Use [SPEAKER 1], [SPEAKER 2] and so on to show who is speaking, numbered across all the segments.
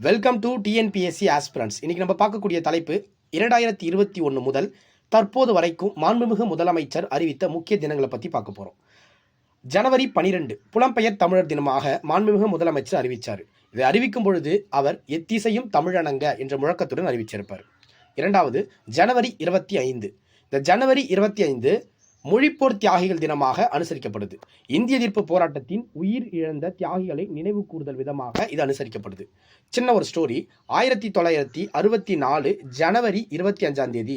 [SPEAKER 1] Welcome to TNPSC aspirants இன்னைக்கு நம்ம பார்க்கக்கூடிய தலைப்பு இரண்டாயிரத்தி இருபத்தி ஒன்று முதல் தற்போது வரைக்கும் மாண்புமிகு முதலமைச்சர் அறிவித்த முக்கிய தினங்களை பற்றி பார்க்க போகிறோம் ஜனவரி பனிரெண்டு புலம்பெயர் தமிழர் தினமாக மாண்புமிகு முதலமைச்சர் அறிவித்தார் இதை அறிவிக்கும் பொழுது அவர் எத்திசையும் தமிழனங்க என்ற முழக்கத்துடன் அறிவிச்சிருப்பார். இரண்டாவது ஜனவரி இருபத்தி ஐந்து. இந்த ஜனவரி இருபத்தி ஐந்து மொழிப்போர் தியாகிகள் தினமாக அனுசரிக்கப்படுது. இந்திய எதிர்ப்பு போராட்டத்தின் உயிர் இழந்த தியாகிகளை நினைவு கூறுதல் விதமாக இது அனுசரிக்கப்படுது. சின்ன ஒரு ஸ்டோரி ஆயிரத்தி தொள்ளாயிரத்தி அறுபத்தி நாலு ஜனவரி இருபத்தி அஞ்சாம் தேதி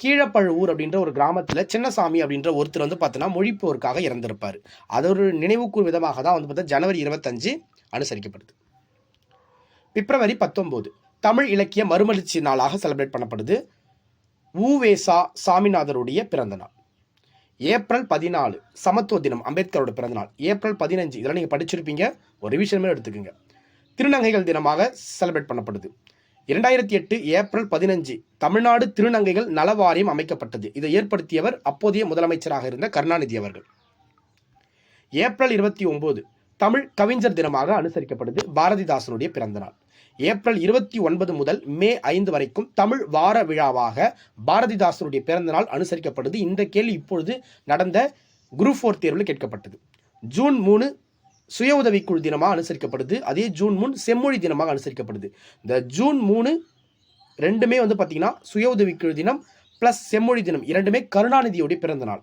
[SPEAKER 1] கீழப்பழுவூர் அப்படின்ற ஒரு கிராமத்தில் சின்னசாமி அப்படின்ற ஒருத்தர் வந்து பார்த்தோன்னா மொழிப்போருக்காக இறந்திருப்பார். அது ஒரு நினைவுக்கூர் விதமாக தான் வந்து பார்த்தா ஜனவரி இருபத்தஞ்சு அனுசரிக்கப்படுது. பிப்ரவரி பத்தொம்போது. தமிழ் இலக்கிய மறுமலர்ச்சி நாளாக செலிப்ரேட் பண்ணப்படுது. ஊவேசா சாமிநாதருடைய பிறந்த நாள். ஏப்ரல் பதினாலு சமத்துவ தினம் அம்பேத்கரோட பிறந்தநாள். ஏப்ரல் பதினஞ்சு இதெல்லாம் நீங்கள் படிச்சிருப்பீங்க. ஒரு ரிவிஷன் எடுத்துக்கோங்க. திருநங்கைகள் தினமாக செலிப்ரேட் பண்ணப்படுது. இரண்டாயிரத்தி எட்டு ஏப்ரல் பதினஞ்சு தமிழ்நாடு திருநங்கைகள் நல வாரியம் அமைக்கப்பட்டது. இதை ஏற்படுத்தியவர் அப்போதைய முதலமைச்சராக இருந்த கருணாநிதி அவர்கள். ஏப்ரல் இருபத்தி ஒம்பது தமிழ் கவிஞர் தினமாக அனுசரிக்கப்படுது பாரதிதாசனுடைய பிறந்தநாள். ஏப்ரல் இருபத்தி ஒன்பது முதல் மே ஐந்து வரைக்கும் தமிழ் வார விழாவாக பாரதிதாசனுடைய பிறந்தநாள் அனுசரிக்கப்படுது. இந்த கேள்வி இப்பொழுது நடந்த குரூப் ஃபோர் தேர்வில் கேட்கப்பட்டது. ஜூன் மூணு சுய உதவிக்குழு தினமாக அனுசரிக்கப்படுது. அதே ஜூன் மூணு செம்மொழி தினமாக அனுசரிக்கப்படுது. இந்த ஜூன் மூணு ரெண்டுமே வந்து பார்த்தீங்கன்னா சுய உதவிக்குழு தினம் ப்ளஸ் செம்மொழி தினம் இரண்டுமே கருணாநிதியுடைய பிறந்த நாள்.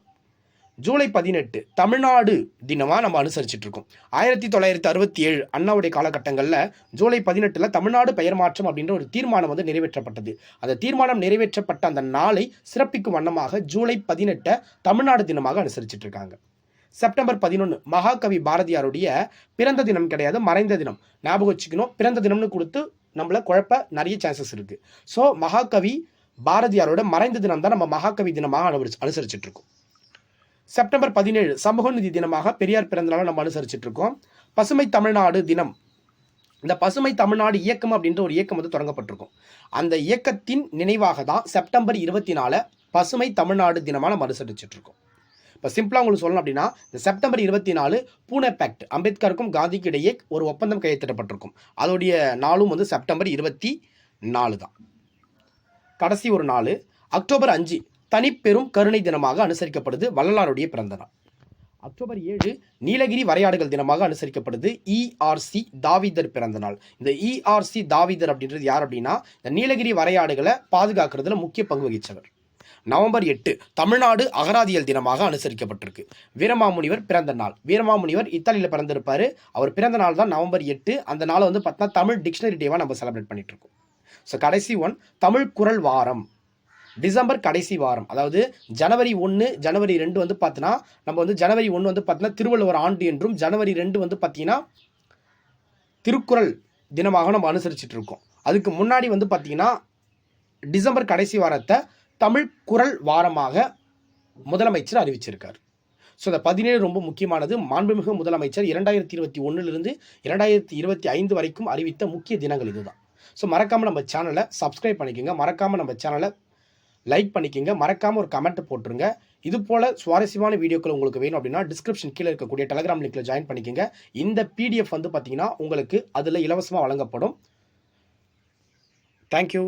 [SPEAKER 1] ஜூலை பதினெட்டு தமிழ்நாடு தினமாக நம்ம அனுசரிச்சுட்டு இருக்கோம் ஆயிரத்தி தொள்ளாயிரத்தி அறுபத்தி ஏழு அண்ணாவுடைய காலகட்டங்களில் ஜூலை பதினெட்டில் தமிழ்நாடு பெயர் மாற்றம் அப்படின்ற ஒரு தீர்மானம் வந்து நிறைவேற்றப்பட்டது. அந்த தீர்மானம் நிறைவேற்றப்பட்ட அந்த நாளை சிறப்பிக்கும் வண்ணமாக ஜூலை பதினெட்டை தமிழ்நாடு தினமாக அனுசரிச்சுட்டு இருக்காங்க செப்டம்பர் பதினொன்று மகாகவி பாரதியாருடைய பிறந்த தினம் கிடையாது மறைந்த தினம். ஞாபகம் வச்சுக்கணும் பிறந்த தினம்னு கொடுத்து நம்மளை குழப்ப நிறைய சான்சஸ் இருக்குது ஸோ மகாகவி பாரதியாரோட மறைந்த தினம் தான் நம்ம மகாகவி தினமாக அனுசரிச்சு அனுசரிச்சுட்டு இருக்கோம் செப்டம்பர் பதினேழு சமூக நிதி தினமாக பெரியார் பிறந்தநாளை நம்ம அனுசரிச்சுட்டு இருக்கோம் பசுமை தமிழ்நாடு தினம். இந்த பசுமை தமிழ்நாடு இயக்கம் அப்படின்ற ஒரு இயக்கம் வந்து தொடங்கப்பட்டிருக்கும். அந்த இயக்கத்தின் நினைவாக தான் செப்டம்பர் இருபத்தி நாலு பசுமை தமிழ்நாடு தினமாக நம்ம அனுசரிச்சுட்டு இருக்கோம் இப்போ சிம்பிளாக உங்களுக்கு சொல்லணும் அப்படின்னா இந்த செப்டம்பர் இருபத்தி நாலு பூனே பேக்ட் அம்பேத்கருக்கும் காந்திக்கு இடையே ஒரு ஒப்பந்தம் கையெழுத்திடப்பட்டிருக்கும். அதோடைய நாளும் வந்து செப்டம்பர் இருபத்தி நாலு தான். கடைசி ஒரு நாள் அக்டோபர் அஞ்சு தனிப்பெரும் கருணை தினமாக அனுசரிக்கப்படுது வள்ளலாருடைய பிறந்த நாள் அக்டோபர் ஏழு நீலகிரி வரையாடுகள் தினமாக அனுசரிக்கப்படுது இஆர்சி தாவிதர் பிறந்த நாள் இந்த இஆர்சி தாவிதர் அப்படின்றது யார் அப்படின்னா இந்த நீலகிரி வரையாடுகளை பாதுகாக்கிறதுல முக்கிய பங்கு வகித்தவர் நவம்பர் எட்டு தமிழ்நாடு அகராதியல் தினமாக அனுசரிக்கப்பட்டிருக்கு. வீரமாமுனிவர் பிறந்த நாள் வீரமாமுனிவர் இத்தாலியில் பிறந்திருப்பார். அவர் பிறந்த நாள் தான் நவம்பர் எட்டு. அந்த நாளை வந்து பார்த்தா தமிழ் டிக்ஷனரி டேவாக நம்ம செலிப்ரேட் பண்ணிட்டு இருக்கோம். ஸோ கடைசி ஒன் தமிழ் குரல் வாரம். டிசம்பர் கடைசி வாரம் அதாவது ஜனவரி ஒன்று ஜனவரி ரெண்டு வந்து பார்த்தீங்கன்னா நம்ம வந்து ஜனவரி ஒன்று வந்து பார்த்தீங்கன்னா திருவள்ளுவர் ஆண்டு என்றும் ஜனவரி ரெண்டு வந்து பார்த்தீங்கன்னா திருக்குறள் தினமாக நம்ம அனுசரிச்சுட்டு இருக்கோம். அதுக்கு முன்னாடி வந்து பார்த்தீங்கன்னா டிசம்பர் கடைசி வாரத்தை தமிழ் குரல் வாரமாக முதலமைச்சர் அறிவிச்சிருக்கார். ஸோ இந்த பதினேழு ரொம்ப முக்கியமானது. மாண்புமிகு முதலமைச்சர் இரண்டாயிரத்தி இருபத்தி ஒன்றுலேருந்து இரண்டாயிரத்தி இருபத்தி ஐந்து வரைக்கும் அறிவித்த முக்கிய தினங்கள் இதுதான். ஸோ மறக்காமல் நம்ம சேனலை சப்ஸ்கிரைப் பண்ணிக்கோங்க. மறக்காமல் நம்ம சேனலை லைக் பண்ணிக்கோங்க. மறக்காமல் ஒரு கமெண்ட் போட்டுருங்க. இது போல் சுவாரஸ்யமான வீடியோக்கள் உங்களுக்கு வேணும் அப்படின்னா டிஸ்கிரிப்ஷன் கீழே இருக்கக்கூடிய டெலகிராம் லிங்க்கில் ஜாயின் பண்ணிக்கோங்க. இந்த பிடிஎஃப் வந்து பார்த்தீங்கன்னா உங்களுக்கு அதில் இலவசமாக வழங்கப்படும். தேங்க்யூ